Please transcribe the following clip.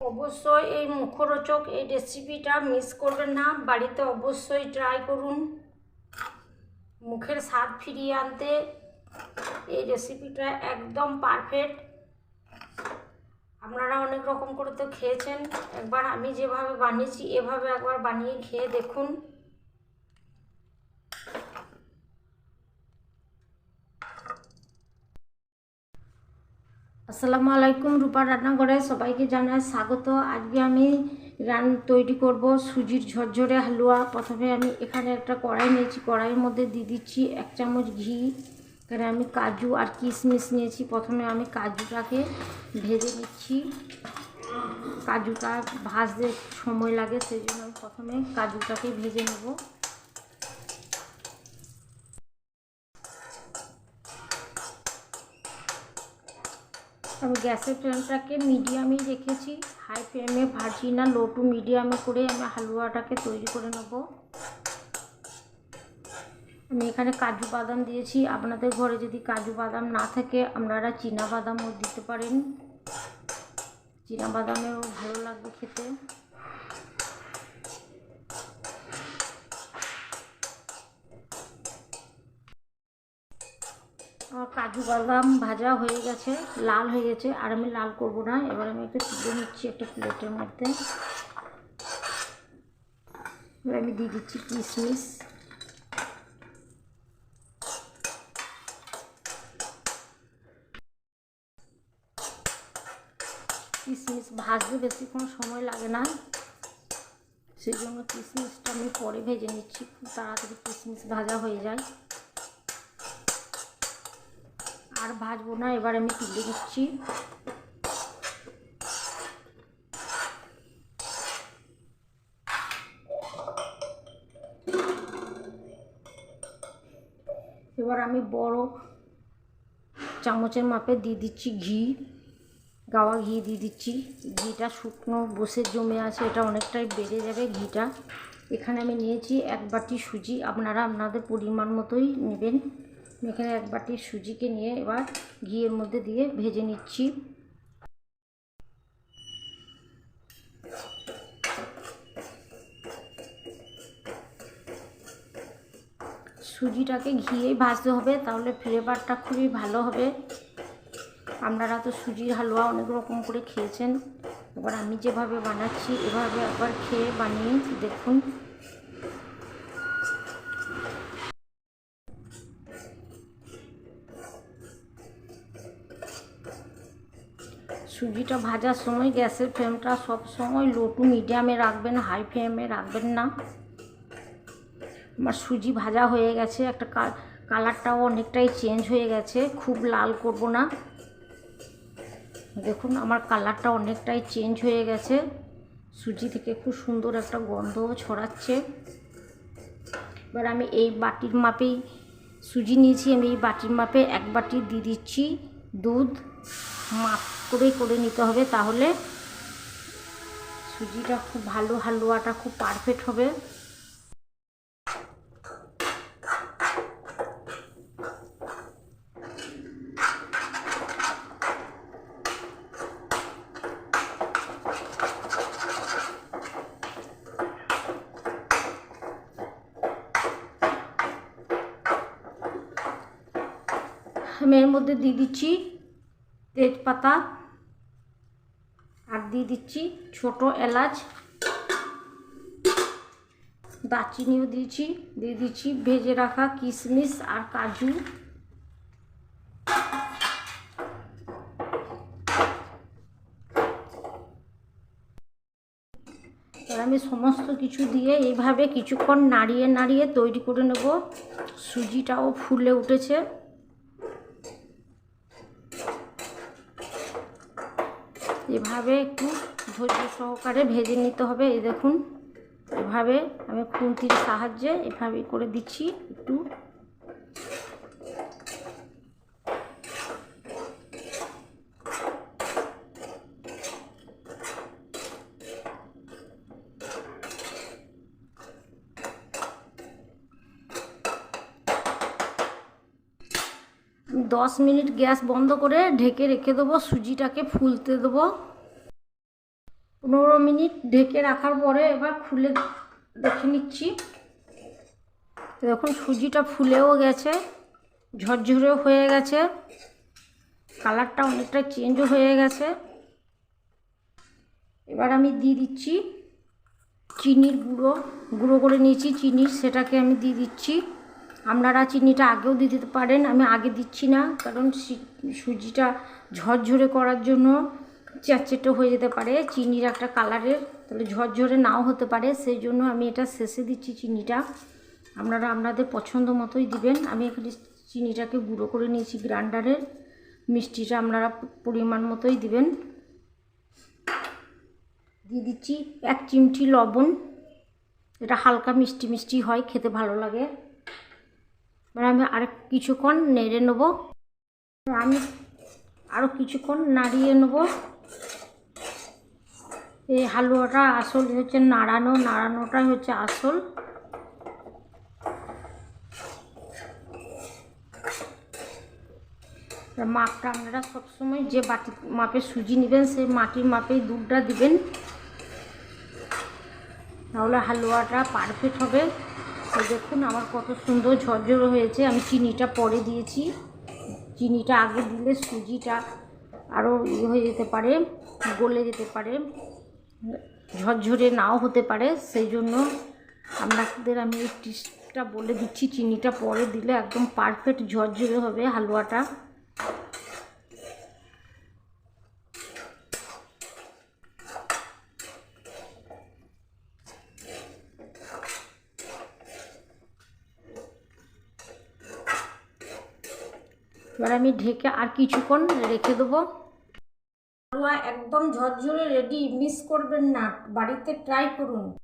অবশ্যই এই মুখরোচক এই রেসিপিটা মিস করবেন না। বাড়িতে অবশ্যই ট্রাই করুন। মুখের স্বাদ ফিরিয়ে আনতে এই রেসিপিটা একদম পারফেক্ট আপনারা অনেক রকম করে তো খেয়েছেন। একবার আমি যেভাবে বানিয়েছি, এভাবে একবার বানিয়ে খেয়ে দেখুন। আসসালামু আলাইকুম রূপা রান্নাঘরে সবাইকে জানাই স্বাগত। আজকে আমি রান তৈরি করব সুজির ঝরঝরে হালুয়া। প্রথমে আমি এখানে একটা কড়াই নিয়েছি। কড়াইয়ের মধ্যে দিয়ে দিচ্ছি এক চামচ ঘি, এখানে আমি কাজু আর কিশমিশ নিয়েছি। প্রথমে আমি কাজুটাকে ভেজে নিচ্ছি। কাজুটা ভাজতে সময় লাগে সেই জন্য আমি প্রথমে কাজুটাকে ভেজে নেব। আমি গ্যাসের ফ্লেমটাকে মিডিয়ামেই রেখেছি, হাই ফ্লেমে ভাজি না, লো টু মিডিয়ামে করে আমি হালুয়াটাকে তৈরি করে নেব। আমি এখানে কাজু বাদাম দিয়েছি, আপনাদের ঘরে যদি কাজু বাদাম না থাকে, আপনারা চীনা বাদামও দিতে পারেন। চীনা বাদামেও ভালো লাগবে খেতে। আমার কাজু বাদাম ভাজা হয়ে গেছে, লাল হয়ে গেছে, আর আমি লাল করব না। এবার আমি একটু তুলে নিচ্ছি একটা প্লেটের মধ্যে। এবার আমি দিয়ে দিচ্ছি কিশমিশ কিশমিশ ভাজতে বেশিক্ষণ সময় লাগে না। সেই জন্য কিশমিশটা আমি পরে ভেজে নিচ্ছি, খুব তাড়াতাড়ি কিশমিশ ভাজা হয়ে যায়। আর ভাজবো না, এবার আমি তুলে দিচ্ছি। এবার আমি বড় চামচের মাপে দিয়ে দিচ্ছি ঘি, গাওয়া ঘি দিয়ে দিচ্ছি। ঘিটা শুকনো বসে জমে আছে, এটা অনেকটাই বেড়ে যাবে ঘিটা। এখানে আমি নিয়েছি এক বাটি সুজি, আপনারা আপনাদের পরিমাণ মতোই নেবেন। এখানে এক বাটি সুজিকে নিয়ে এবার ঘিয়ের মধ্যে দিয়ে ভেজে নিচ্ছি। সুজিটাকে ঘিয়েই ভাজতে হবে, তাহলে ফ্লেভারটা খুবই ভালো হবে। আপনারা তো সুজির হালুয়া অনেক রকম করে খেয়েছেন। এবার আমি যেভাবে বানাচ্ছি, এভাবে একবার খেয়ে বানিয়ে দেখুন। সুজিটা ভাজার সময় গ্যাসের ফ্লেমটা সব সময় লো টু মিডিয়ামে রাখবেন, হাই ফ্লেমে রাখবেন না। আমার সুজি ভাজা হয়ে গেছে, একটা কালারটাও অনেকটাই চেঞ্জ হয়ে গেছে, খুব লাল করব না। দেখুন, আমার কালারটা অনেকটাই চেঞ্জ হয়ে গেছে। সুজি থেকে খুব সুন্দর একটা গন্ধও ছড়াচ্ছে। এবার আমি এই বাটির মাপেই সুজি নিয়েছি, আমি এই বাটির মাপে এক বাটি দিয়ে দিচ্ছি দুধ, মাপ করে করে নিতে হবে, তাহলে সুজিটা খুব ভালো, হালুয়াটা খুব পারফেক্ট হবে। আমি এর মধ্যে দিয়ে দিচ্ছি তেজপাতা। আর দিয়ে দিচ্ছি ছোট এলাচ। দারচিনিও দিয়েছি, দিয়ে দিচ্ছি ভেজে রাখা কিশমিশ আর কাজু। আমি সমস্ত কিছু দিয়ে এইভাবে কিছুক্ষণ নাড়িয়ে নাড়িয়ে তৈরি করে নেব। সুজিটাও ফুলে উঠেছে। এভাবে একটু ধৈর্য সহকারে ভেজে নিতে হবে, এই দেখুন। এভাবে আমি খুন্তির সাহায্যে এভাবে করে দিচ্ছি, একটু দশ মিনিট গ্যাস বন্ধ করে ঢেকে রেখে দেবো, সুজিটাকে ফুলতে দেবো। পনেরো মিনিট ঢেকে রাখার পরে এবার খুলে দেখে নিচ্ছি। দেখুন, সুজিটা ফুলেও গেছে ঝরঝরেও হয়ে গেছে। কালারটা অনেকটা চেঞ্জও হয়ে গেছে। এবার আমি দিয়ে দিচ্ছি চিনির গুঁড়ো। গুঁড়ো করে নিয়েছি চিনি, সেটাকে আমি দিয়ে দিচ্ছি। আপনারা চিনিটা আগেও দিয়ে দিতে পারেন, আমি আগে দিচ্ছি না, কারণ সুজিটা ঝরঝরে করার জন্য চ্যাটচেটে হয়ে যেতে পারে, চিনির একটা কালারের, তাহলে ঝরঝরে নাও হতে পারে, সেই জন্য আমি এটা শেষে দিচ্ছি চিনিটা। আপনারা আপনাদের পছন্দ মতোই দিবেন, আমি এখানে চিনিটাকে গুঁড়ো করে নিয়েছি গ্রাইন্ডারের মিষ্টিটা আপনারা পরিমাণ মতোই দিবেন। দিয়ে দিচ্ছি এক চিমটি লবণ, এটা হালকা মিষ্টি মিষ্টি হয়, খেতে ভালো লাগে। এবার আমি আর কিছুক্ষণ নেড়ে নেব। আমি আরও কিছুক্ষণ নাড়িয়ে নেব। এই হালুয়াটা আসল হচ্ছে নাড়ানো, নাড়ানোটাই হচ্ছে আসল। মাপটা আপনারা সবসময় যে বাটি মাপে সুজি নেবেন, সেই মাটির মাপেই দুধটা দিবেন। তাহলে হালুয়াটা পারফেক্ট হবে। দেখুন আমার কত সুন্দর ঝরঝর হয়েছে। আমি চিনিটা পরে দিয়েছি। চিনিটা আগে দিলে সুজিটা আরও ইয়ে হয়ে যেতে পারে, গলে যেতে পারে। ঝরঝরে নাও হতে পারে, সেই জন্য আপনাদের আমি এই টিপসটা বলে দিচ্ছি। চিনিটা পরে দিলে একদম পারফেক্ট ঝরঝরে হবে হালুয়াটা। এবার আমি ঢেকে আর কিছুক্ষণ রেখে দেবো। একদম ঝরঝরে রেডি মিস করবেন না। বাড়িতে ট্রাই করুন।